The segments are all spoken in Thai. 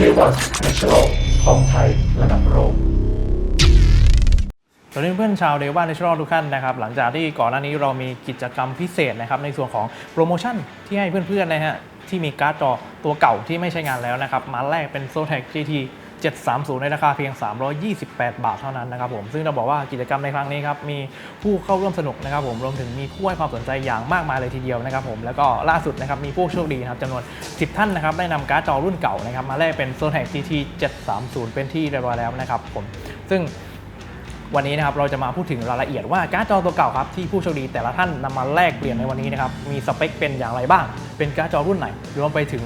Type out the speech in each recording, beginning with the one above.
K1 National ของไทยระดับโลกสวัสดีเพื่อนชาวเดว่าในช n ทุกท่านนะครับหลังจากที่ก่อนหน้านี้เรามีกิจกรรมพิเศษนะครับในส่วนของโปรโมชั่นที่ให้เพื่อนๆนะฮะที่มีการ์ดจอตัวเก่าที่ไม่ใช้งานแล้วนะครับมาแลกเป็นโซแท็ก GT 730 ในราคาเพียง 328 บาทเท่านั้นนะครับผมซึ่งเราบอกว่ากิจกรรมในครั้งนี้ครับมีผู้เข้าร่วมสนุกนะครับผมรวมถึงมีผู้ให้ความสนใจอย่างมากมายเลยทีเดียวนะครับผมแล้วก็ล่าสุดนะครับมีผู้โชคดีนะครับจำนวน 10 ท่านนะครับได้นำการ์ดจอรุ่นเก่านะครับมาแลกเป็น s o t e c GT 730 เป็นที่เรียบร้อยแล้วนะครับผมซึ่งวันนี้นะครับเราจะมาพูดถึงรายละเอียดว่าการ์ดจอตัวเก่าครับที่ผู้โชคดีแต่ละท่านนำมาแลกเปลี่ยนในวันนี้นะครับมีสเปคเป็นอย่างไรบ้าง เป็นการ์ดจอรุ่นไหนรวมไปถึง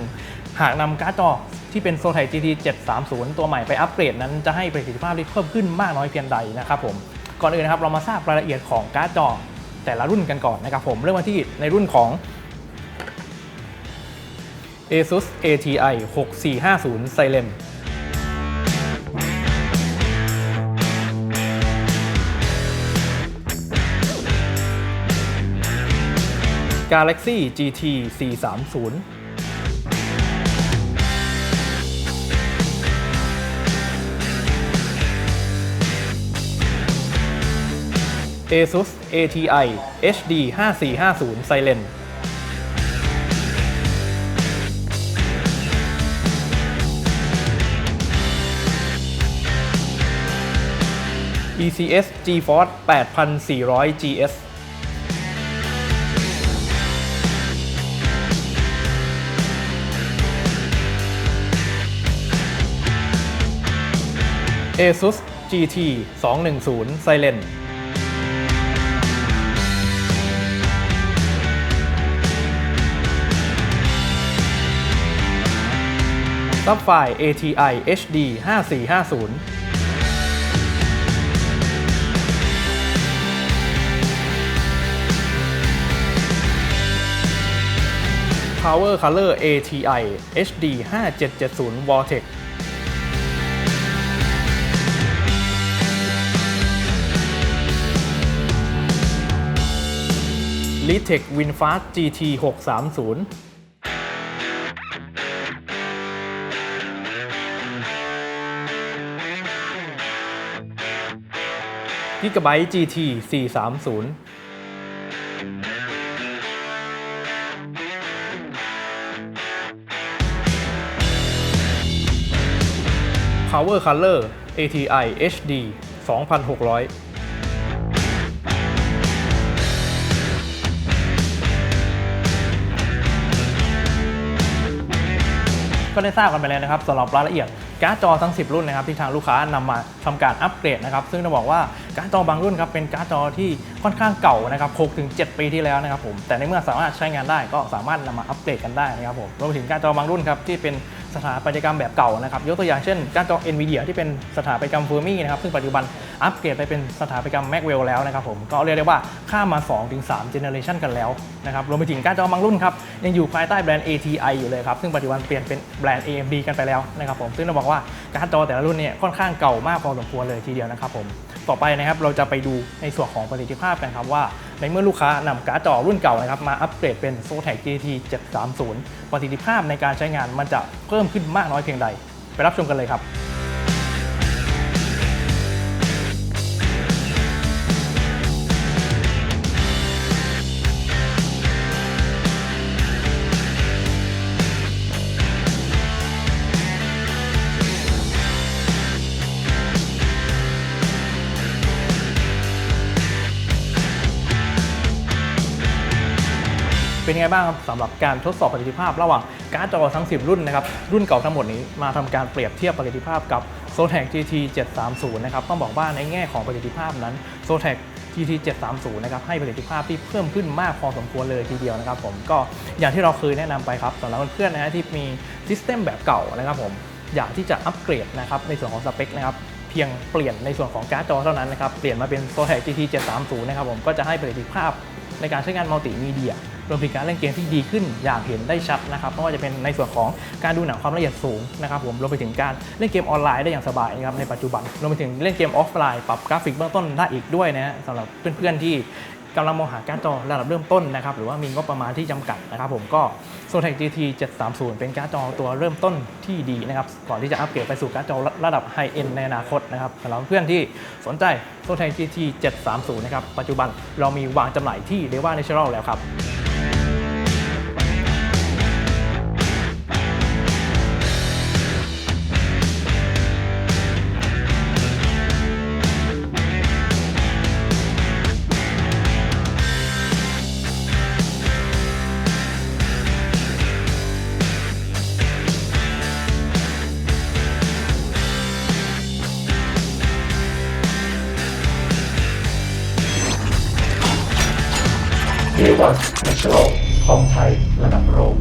หากนำการ์ดจอ ที่เป็น s o t e c GT 730 ตัวใหม่ไปอัปเกรดนั้นจะให้ประสิทธิภาพที่เพิ่มขึ้นมากน้อยเพียงใดนะครับผมก่อนอื่นนะครับเรามาทราบรายละเอียดของการ์ดจอแต่ละรุ่นกันก่อนนะครับผมเริ่มมาที่ในรุ่นของ ASUS ATI 6450 Silent Galaxy GT 430 ASUS ATI HD 5450 Silent ECS GeForce 8400 GS ASUS GT 210 Silent Sapphire ATI HD 5450พ Power Color ATI HD 5770 Vortex Litech WinFast GT 630 Gigabyte GT 430 Power Color ATI HD 2600 ก็ได้ทราบกันไปแล้วนะครับสำหรับรายละเอียด การ์ดจอทั้ง 10 รุ่นนะครับที่ทางลูกค้านำมาทำการอัปเกรดนะครับซึ่งต้องบอกว่าการ์ดจอบางรุ่นครับเป็นการ์ดจอที่ค่อนข้างเก่านะครับ6ถึง7ปีที่แล้วนะครับผมแต่ในเมื่อสามารถใช้งานได้ก็สามารถนำมาอัปเกรดกันได้นะครับผมรวมถึงการ์ดจอบางรุ่นครับที่เป็น สถาปัตยกรรมแบบเก่านะครับ ยกตัวอย่างเช่นการ์ดจอ NVIDIA ที่เป็นสถาปัตยกรรม Fermi นะครับ ซึ่งปัจจุบันอัปเกรดไปเป็นสถาปัตยกรรม Maxwell แล้วนะครับผมก็เรียกได้ว่าข้ามมา2ถึง3 generation กันแล้วนะครับรวมไปถึงการ์ดจอบางรุ่นครับยังอยู่ภายใต้แบรนด์ ATI อยู่เลยครับ ซึ่งปัจจุบันเปลี่ยนเป็นแบรนด์ AMD กันไปแล้วนะครับผมซึ่งเราบอกว่าการ์ดจอแต่ละรุ่นเนี่ยค่อนข้างเก่ามากพอสมควรเลยทีเดียวนะครับผมต่อไปนะครับเราจะไปดูในส่วนของประสิทธิภาพกันครับว่า ในเมื่อลูกค้านำการ์ดจอรุ่นเก่านะครับมาอัปเกรดเป็น s o t a c GT 730 ประสิทธิภาพในการใช้งานมันจะเพิ่มขึ้นมากน้อยเพียงใด ไปรับชมกันเลยครับ เป็นไงบ้างครับสำหรับการทดสอบประสิทธิภาพ ระหว่างการ์ดจอทั้ง 10 รุ่นนะครับรุ่นเก่าทั้งหมดนี้มาทำการเปรียบเทียบประสิทธิภาพกับ Zotac GT 730นะครับต้องบอกว่าในแง่ของประสิทธิภาพนั้น Zotac GT 730นะครับให้ประสิทธิภาพที่เพิ่มขึ้นมากพอสมควรเลยทีเดียวนะครับผมก็อย่างที่เราเคยแนะนำไปครับสำหรับเพื่อนๆนะฮะที่มีซิสเต็มแบบเก่านะครับผมอยากที่จะอัปเกรดนะครับในส่วนของสเปคนะครับเพียงเปลี่ยนในส่วนของการ์ดจอเท่านั้นนะครับเปลี่ยนมาเป็น Zotac GT 730นะครับผมก็จะให้ประสิทธิภาพในการใช้งานมัลติมีเดีย วมถึงการเล่นเกมที่ดีขึ้นอย่างเห็นได้ชัดนะครับไม่ว่าจะเป็นในส่วนของการดูหนังความละเอียดสูงนะครับผมรวมไปถึงการเล่นเกมออนไลน์ได้อย่างสบายนะครับในปัจจุบันรวมไปถึงเล่นเกมออฟไลน์ปรับกราฟิกเบื้องต้นได้อีกด้วยนะฮะสำหรับเพื่อนๆที่กำลังมองหาการ์ดจอระดับเริ่มต้นนะครับหรือว่ามีงบประมาณที่จำกัดนะครับผมก็ s o t e c GT 730 เป็นการ์ดจอตัวเริ่มต้นที่ดีนะครับก่อนที่จะอัปเกรดไปสู่การ์ดจอระดับไฮเอ็นในอนาคตนะครับสำหรับเพื่อนที่สนใจ s o t e c GT 730 นะครับปัจจุบันเรามีวางจำหน่ายที่ r e v a Natural แล้วครับ เอวันนัชโรของไทยระดับโลก